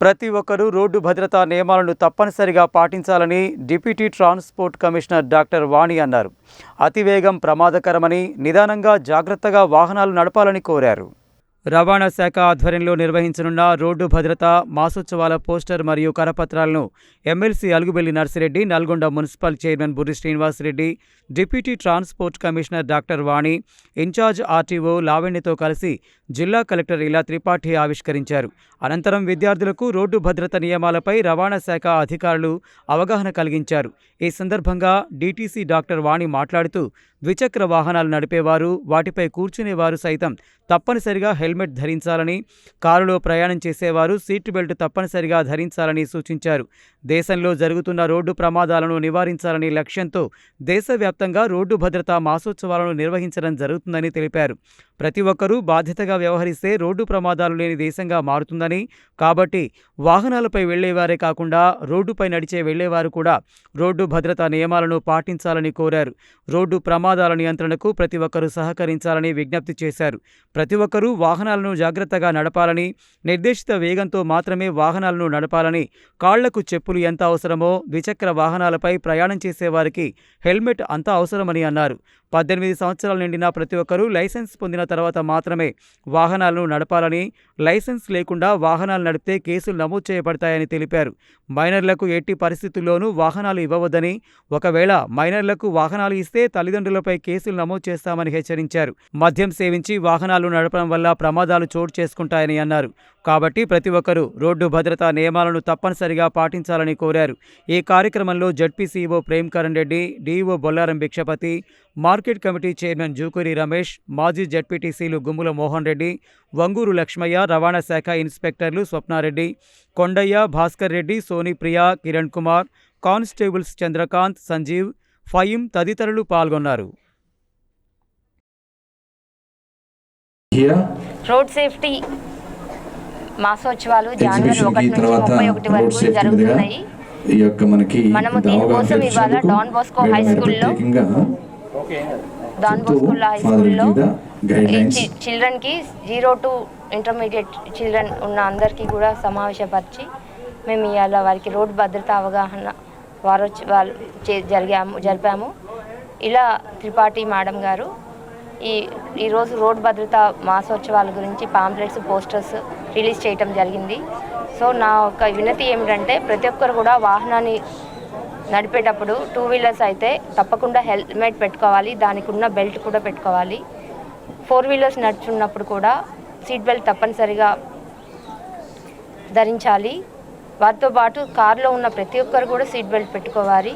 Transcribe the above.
ప్రతి ఒక్కరూ రోడ్డు భద్రతా నియమాలను తప్పనిసరిగా పాటించాలని deputy transport commissioner doctor Vani అన్నారు. అతివేగం ప్రమాదకరమని నిదానంగా జాగ్రత్తగా వాహనాలు నడపాలని కోరారు. రవాణా శాఖ ఆధ్వర్యంలో నిర్వహించనున్న రోడ్డు భద్రత మాసోత్సవాల పోస్టర్ మరియు కరపత్రాలను MLC Alugubelli Narsi Reddy Nalgonda municipal chairman Burri Srinivasa Reddy deputy transport commissioner doctor Vani in-charge RTO లావణ్యతో కలిసి జిల్లా కలెక్టర్ ఇలా త్రిపాఠి ఆవిష్కరించారు. అనంతరం విద్యార్థులకు రోడ్డు భద్రత నియమాలపై రవాణా శాఖ అధికారులు అవగాహన కలిగించారు. ఈ సందర్భంగా డీటీసీ డాక్టర్ వాణి మాట్లాడుతూ ద్విచక్ర వాహనాలు నడిపేవారు వాటిపై కూర్చునేవారు సైతం తప్పనిసరిగా హెల్మెట్ ధరించాలని కారులో ప్రయాణం చేసేవారు సీట్ బెల్ట్ తప్పనిసరిగా ధరించాలని సూచించారు. దేశంలో జరుగుతున్న రోడ్డు ప్రమాదాలను నివారించాలని లక్ష్యంతో దేశవ్యాప్తంగా రోడ్డు భద్రతా మాసోత్సవాలను నిర్వహించడం జరుగుతుందని తెలిపారు. ప్రతి ఒక్కరూ బాధ్యతగా వ్యవహరిస్తే రోడ్డు ప్రమాదాలు లేని దేశంగా మారుతుందని కాబట్టి వాహనాలపై వెళ్ళేవారే కాకుండా రోడ్డుపై నడిచే వెళ్ళేవారు కూడా రోడ్డు భద్రతా నియమాలను పాటించాలని కోరారు. రోడ్డు ప్రమాద ప్రమాదాల నియంత్రణకు ప్రతి ఒక్కరూ సహకరించాలని విజ్ఞప్తి చేశారు. ప్రతి ఒక్కరూ వాహనాలను జాగ్రత్తగా నడపాలని నిర్దేశిత వేగంతో మాత్రమే వాహనాలను నడపాలని కాళ్ళకు చెప్పులు ఎంత అవసరమో ద్విచక్ర వాహనాలపై ప్రయాణం చేసేవారికి హెల్మెట్ అంత అవసరమని అన్నారు. పద్దెనిమిది సంవత్సరాలు నిండిన ప్రతి ఒక్కరూ లైసెన్స్ పొందిన తర్వాత మాత్రమే వాహనాలను నడపాలని లైసెన్స్ లేకుండా వాహనాలు నడిపితే కేసులు నమోదు చేయబడతాయని తెలిపారు. మైనర్లకు ఎట్టి పరిస్థితుల్లోనూ వాహనాలు ఇవ్వవద్దని ఒకవేళ మైనర్లకు వాహనాలు ఇస్తే తల్లిదండ్రులు తల్లిదండ్రులపై కేసులు నమోదు చేస్తామని హెచ్చరించారు. మద్యం సేవించి వాహనాలు నడపడం వల్ల ప్రమాదాలు చోటు చేసుకుంటాయని అన్నారు. కాబట్టి ప్రతి ఒక్కరూ రోడ్డు భద్రతా నియమాలను తప్పనిసరిగా పాటించాలని కోరారు. ఈ కార్యక్రమంలో ZPCEO Prem Karan Reddy DEO Bollaram Bhikshapathi market committee chairman Jukuri Ramesh మాజీ జడ్పీటీసీలు గుమ్ముల మోహన్ రెడ్డి వంగూరు లక్ష్మయ్య రవాణా శాఖ ఇన్స్పెక్టర్లు స్వప్నారెడ్డి కొండయ్య భాస్కర్ రెడ్డి సోనీప్రియ కిరణ్ కుమార్ కానిస్టేబుల్స్ చంద్రకాంత్ సంజీవ్ ఫయీం తదితరులు పాల్గొన్నారు. రోడ్ సేఫ్టీ మాసోత్సవాలు జనవరి ఒకటి నుంచి ముప్పై ఒకటి వరకు జరుగుతున్నాయి. ఈ యొక్క మనకి మనము దీనికోసం ఇవాళ డాన్ బోస్కో హై స్కూల్లో చెప్తూ బోస్కుల్లా హై స్కూల్లో చిల్డ్రన్కి జీరో టు ఇంటర్మీడియట్ చిల్డ్రన్ ఉన్న అందరికీ కూడా సమావేశపరిచి మేము ఇవాళ వారికి రోడ్ భద్రత అవగాహన వారోత్సవాలు చే జరిగాము జరిపాము. ఇలా త్రిపాఠి మేడం గారు ఈ ఈరోజు రోడ్ భద్రత మాసోత్సవాల గురించి పాంప్లెట్స్ పోస్టర్స్ రిలీజ్ చేయటం జరిగింది. సో నా యొక్క వినతి ఏమిటంటే ప్రతి ఒక్కరు కూడా వాహనాన్ని నడిపేటప్పుడు టూ వీలర్స్ అయితే తప్పకుండా హెల్మెట్ పెట్టుకోవాలి దానికి ఉన్న బెల్ట్ కూడా పెట్టుకోవాలి. ఫోర్ వీలర్స్ నడుచున్నప్పుడు కూడా సీట్ బెల్ట్ తప్పనిసరిగా ధరించాలి. వారితో పాటు కారులో ఉన్న ప్రతి ఒక్కరు కూడా సీట్ బెల్ట్ పెట్టుకోవాలి.